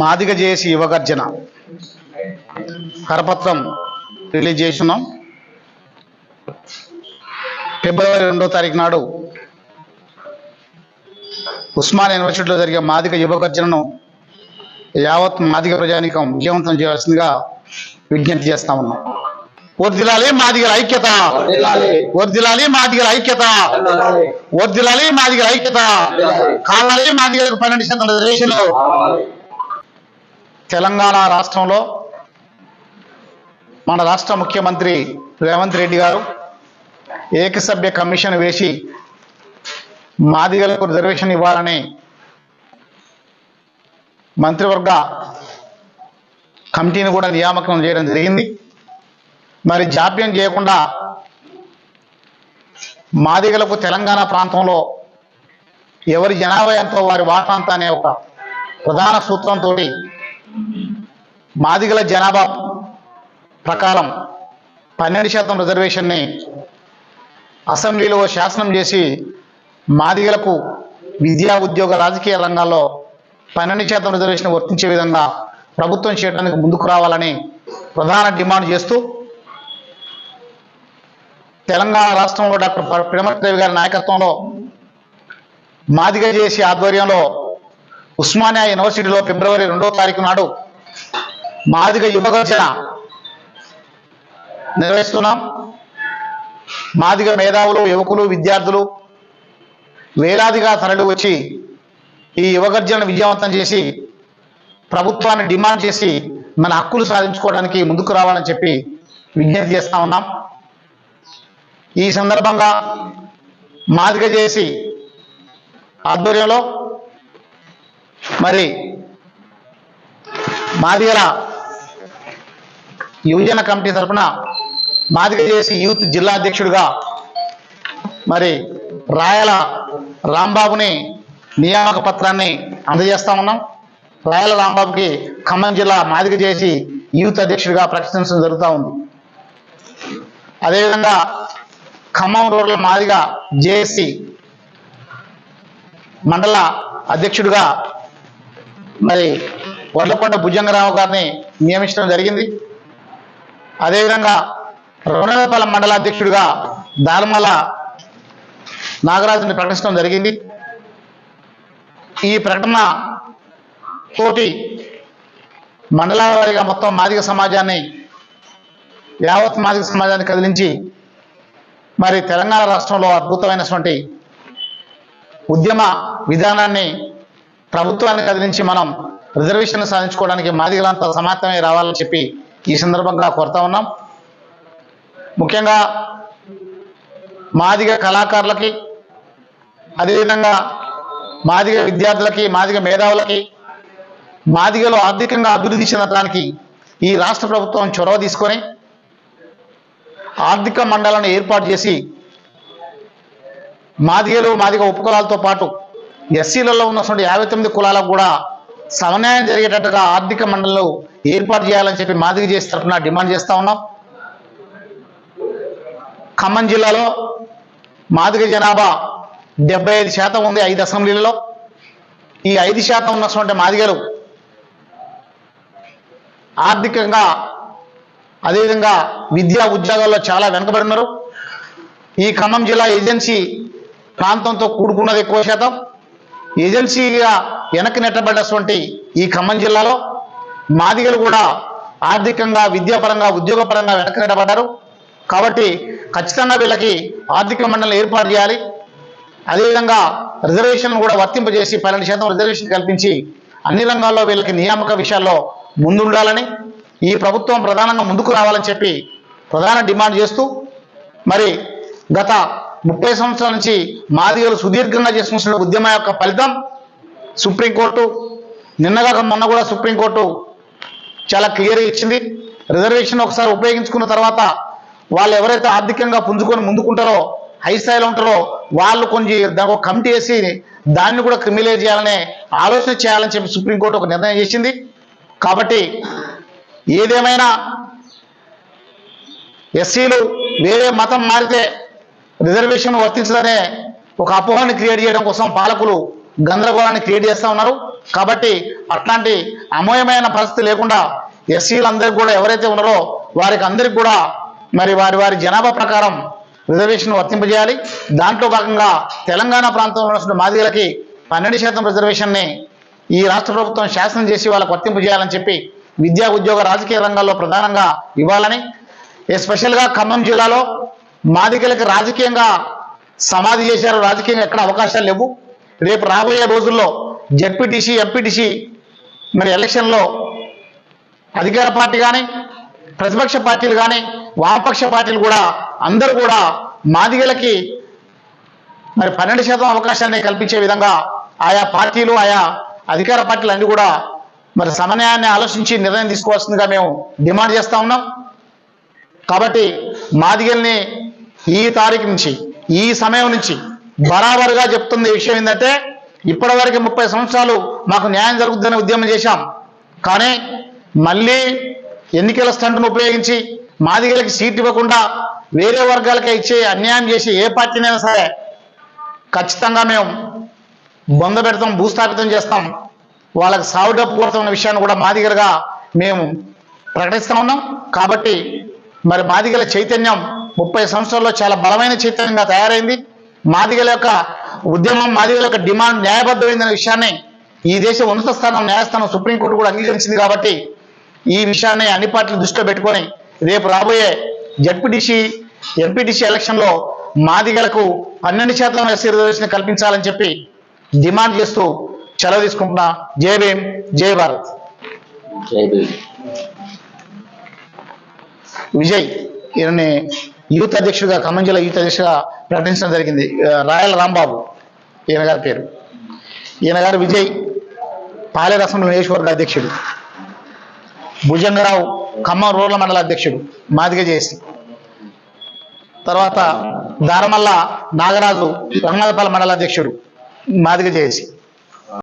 మాదిగ చేసి యువగర్జన. కరపత్రం రిలీజ్ చేస్తున్నాం. ఫిబ్రవరి రెండో తారీఖు నాడు ఉస్మాన్ యూనివర్సిటీలో జరిగే మాదిగ యువగర్జనను యావత్ మాదిగ ప్రజానికం విజయవంతం చేయాల్సిందిగా విజ్ఞప్తి చేస్తా ఉన్నాం. వర్దిలాలి మాదిగల ఐక్యత. వర్దిలాలి మాదిగల ఐక్యత. వర్దిలాలి మాదిగల ఐక్యత. కావాలి మాదిగలకు పన్నెండు శాతం రిజర్వేషన్లు. తెలంగాణ రాష్ట్రంలో మన రాష్ట్ర ముఖ్యమంత్రి రేవంత్ రెడ్డి గారు ఏకసభ్య కమిషన్ వేసి మాదిగలకు రిజర్వేషన్ ఇవ్వాలని మంత్రివర్గ కమిటీని కూడా నియామకం చేయడం జరిగింది. మరి జాప్యం చేయకుండా మాదిగలకు తెలంగాణ ప్రాంతంలో ఎవరి జనాభా ఎంతో వారి వాటా అనే ఒక ప్రధాన సూత్రంతో మాదిగల జనాభా ప్రకారం పన్నెండు శాతం రిజర్వేషన్ని అసెంబ్లీలో శాసనం చేసి మాదిగలకు విద్యా ఉద్యోగ రాజకీయ రంగాల్లో పన్నెండు శాతం రిజర్వేషన్ వర్తించే విధంగా ప్రభుత్వం చేయడానికి ముందుకు రావాలని ప్రధాన డిమాండ్ చేస్తూ తెలంగాణ రాష్ట్రంలో డాక్టర్ ప- గారి నాయకత్వంలో మాదిగ చేసి ఆధ్వర్యంలో ఉస్మానియా యూనివర్సిటీలో ఫిబ్రవరి రెండో తారీఖు నాడు మాదిగ యువగర్జన నిర్వహిస్తున్నాం. మాదిగ మేధావులు యువకులు విద్యార్థులు వేలాదిగా తరలి వచ్చి ఈ యువగర్జన విజయవంతం చేసి ప్రభుత్వాన్ని డిమాండ్ చేసి మన హక్కులు సాధించుకోవడానికి ముందుకు రావాలని చెప్పి విజ్ఞప్తి చేస్తా ఉన్నాం. ఈ సందర్భంగా మాదిగ చేసి ఆధ్వర్యంలో మరి మాదిగల యువజన కమిటీ తరఫున మాదిగ చేసి యూత్ జిల్లా అధ్యక్షుడిగా మరి రాయల రాంబాబుని నియామక పత్రాన్ని అందజేస్తా ఉన్నాం. రాయల రాంబాబుకి ఖమ్మం జిల్లా మాదిగ చేసి యూత్ అధ్యక్షుడిగా ప్రకటించడం జరుగుతూ ఉంది. అదేవిధంగా ఖమ్మం రూరల్ మాదిగ జేఏసీ మండల అధ్యక్షుడిగా మరి వడ్లకొండ భుజంగరావు గారిని నియమించడం జరిగింది. అదేవిధంగా రుణవేపాలెం మండల అధ్యక్షుడిగా దాల్మల నాగరాజుని ప్రకటించడం జరిగింది. ఈ ప్రకటన తోటి మండలాల వారీగా మొత్తం మాదిగ సమాజాన్ని యావత్ మాదిక సమాజాన్ని కదిలించి మరి తెలంగాణ రాష్ట్రంలో అద్భుతమైనటువంటి ఉద్యమ విధానాన్ని ప్రభుత్వాన్ని కదిలించి మనం రిజర్వేషన్ సాధించుకోవడానికి మాదిగలంతా సమానమే రావాలని చెప్పి ఈ సందర్భంగా కోరుతా ఉన్నాం. ముఖ్యంగా మాదిగ కళాకారులకి అదేవిధంగా మాదిగ విద్యార్థులకి మాదిగ మేధావులకి మాదిగలో ఆర్థికంగా అభివృద్ధి చెందడానికి ఈ రాష్ట్ర ప్రభుత్వం చొరవ తీసుకొని ఆర్థిక మండలాన్ని ఏర్పాటు చేసి మాదిగలు మాదిగ ఉపకులాలతో పాటు ఎస్సీలలో ఉన్నటువంటి యాభై తొమ్మిది కులాలకు కూడా సమన్యాయం జరిగేటట్టుగా ఆర్థిక మండలిలో ఏర్పాటు చేయాలని చెప్పి మాదిరి చేసి తరఫున డిమాండ్ చేస్తూ ఉన్నాం. ఖమ్మం జిల్లాలో మాదిగ జనాభా డెబ్బై ఐదు శాతం ఉంది ఐదు అసెంబ్లీలలో. ఈ ఐదు శాతం ఉన్నటువంటి మాదిగలు ఆర్థికంగా అదేవిధంగా విద్యా ఉద్యోగాల్లో చాలా వెనుకబడి ఉన్నారు. ఈ ఖమ్మం జిల్లా ఏజెన్సీ ప్రాంతంతో కూడుకున్నది ఎక్కువ శాతం. ఏజెన్సీగా వెనక్కి నెట్టబడినటువంటి ఈ ఖమ్మం జిల్లాలో మాదిగలు కూడా ఆర్థికంగా విద్యాపరంగా ఉద్యోగపరంగా వెనక్కి నెట్టబడ్డారు. కాబట్టి ఖచ్చితంగా వీళ్ళకి ఆర్థిక మండలి ఏర్పాటు చేయాలి. అదేవిధంగా రిజర్వేషన్ కూడా వర్తింపజేసి పన్నెండు శాతం రిజర్వేషన్ కల్పించి అన్ని రంగాల్లో వీళ్ళకి నియామక విషయాల్లో ముందుండాలని ఈ ప్రభుత్వం ప్రధానంగా ముందుకు రావాలని చెప్పి ప్రధాన డిమాండ్ చేస్తూ మరి గత ముప్పై సంవత్సరాల నుంచి మాదిగలు సుదీర్ఘంగా చేసుకున్న ఉద్యమం యొక్క ఫలితం సుప్రీంకోర్టు. నిన్నగా మొన్న కూడా సుప్రీంకోర్టు చాలా క్లియర్గా ఇచ్చింది. రిజర్వేషన్ ఒకసారి ఉపయోగించుకున్న తర్వాత వాళ్ళు ఎవరైతే ఆర్థికంగా పుంజుకొని ముందుకుంటారో హై స్థాయిలో ఉంటారో వాళ్ళు కొంచెం దానికి ఒక కమిటీ వేసి దాన్ని కూడా క్రిమినలైజ్ చేయాలనే ఆలోచన చేయాలని చెప్పి సుప్రీంకోర్టు ఒక నిర్ణయం చేసింది. కాబట్టి ఏదేమైనా ఎస్సీలు వేరే మతం మారితే రిజర్వేషన్ వర్తించదనే ఒక అపోహని క్రియేట్ చేయడం కోసం పాలకులు గందరగోళాన్ని క్రియేట్ చేస్తూ ఉన్నారు. కాబట్టి అట్లాంటి అమోయమైన పరిస్థితి లేకుండా ఎస్సీలందరికీ కూడా ఎవరైతే ఉన్నారో వారికి అందరికి కూడా మరి వారి వారి జనాభా ప్రకారం రిజర్వేషన్ వర్తింపజేయాలి. దాంట్లో భాగంగా తెలంగాణ ప్రాంతంలో ఉన్న మాదిగలకి పన్నెండు శాతం రిజర్వేషన్ని ఈ రాష్ట్ర ప్రభుత్వం శాసనం చేసి వాళ్ళకు వర్తింపజేయాలని చెప్పి విద్యా ఉద్యోగ రాజకీయ రంగాల్లో ప్రధానంగా ఇవ్వాలని ఎస్పెషల్గా ఖమ్మం జిల్లాలో మాదిగలకి రాజకీయంగా సమాధి చేశారు. రాజకీయంగా ఎక్కడ అవకాశాలు లేవు. రేపు రాబోయే రోజుల్లో జడ్పీటీసీ ఎంపీటీసీ మరి ఎలక్షన్లో అధికార పార్టీ కానీ ప్రతిపక్ష పార్టీలు కానీ వామపక్ష పార్టీలు కూడా అందరూ కూడా మాదిగలకి మరి పన్నెండు శాతం అవకాశాన్ని కల్పించే విధంగా ఆయా పార్టీలు ఆయా అధికార పార్టీలు అన్ని కూడా మరి సమన్వయాన్ని ఆలోచించి నిర్ణయం తీసుకోవాల్సిందిగా మేము డిమాండ్ చేస్తా ఉన్నాం. కాబట్టి మాదిగల్ని ఈ తారీఖు నుంచి ఈ సమయం నుంచి బరాబరుగా చెప్తున్న విషయం ఏంటంటే ఇప్పటివరకు ముప్పై సంవత్సరాలు మాకు న్యాయం జరుగుతుందని ఉద్యమం చేశాం. కానీ మళ్ళీ ఎన్నికల స్టంట్ను ఉపయోగించి మాదిగలకి సీట్ ఇవ్వకుండా వేరే వర్గాలకే ఇచ్చే అన్యాయం చేసి ఏ పార్టీనైనా సరే ఖచ్చితంగా మేము బొంద పెడతాం భూస్థాపితం చేస్తాం. వాళ్ళకి సాగు డబ్బు కొడతాం విషయాన్ని కూడా మాదిగలుగా మేము ప్రకటిస్తా ఉన్నాం. కాబట్టి మరి మాదిగల చైతన్యం ముప్పై సంవత్సరాల్లో చాలా బలమైన చైతన్యంగా తయారైంది. మాదిగల యొక్క ఉద్యమం మాదిగల యొక్క డిమాండ్ న్యాయబద్ధమైందనే విషయాన్ని ఈ దేశ ఉన్నత స్థానం న్యాయస్థానం సుప్రీంకోర్టు కూడా అంగీకరించింది కాబట్టి ఈ విషయాన్ని అన్ని పార్టీలు దృష్టిలో పెట్టుకొని రేపు రాబోయే జడ్పీటీసీ ఎంపీటీసీ ఎలక్షన్లో మాదిగలకు పన్నెండు శాతం ఎస్సీ రిజర్వేషన్ కల్పించాలని చెప్పి డిమాండ్ చేస్తూ సెలవు తీసుకుంటున్నా. జై భీమ్ జై భారత్. విజయ్ ఈయనని యూత్ అధ్యక్షుడిగా ఖమ్మం జిల్లా యూత్ అధ్యక్షుడిగా ప్రకటించడం జరిగింది. రాయల రాంబాబు ఈయన గారి పేరు. ఈయన గారు విజయ్ పాలేరు అసెంబ్లీ నియోజకవర్గ అధ్యక్షుడు. భుజంగరావు ఖమ్మం రూరల్ మండల అధ్యక్షుడు మాదిగ చేసి తర్వాత దారమల్ల నాగరాజు రంగనాథపాల మండల అధ్యక్షుడు మాదిగ చేసి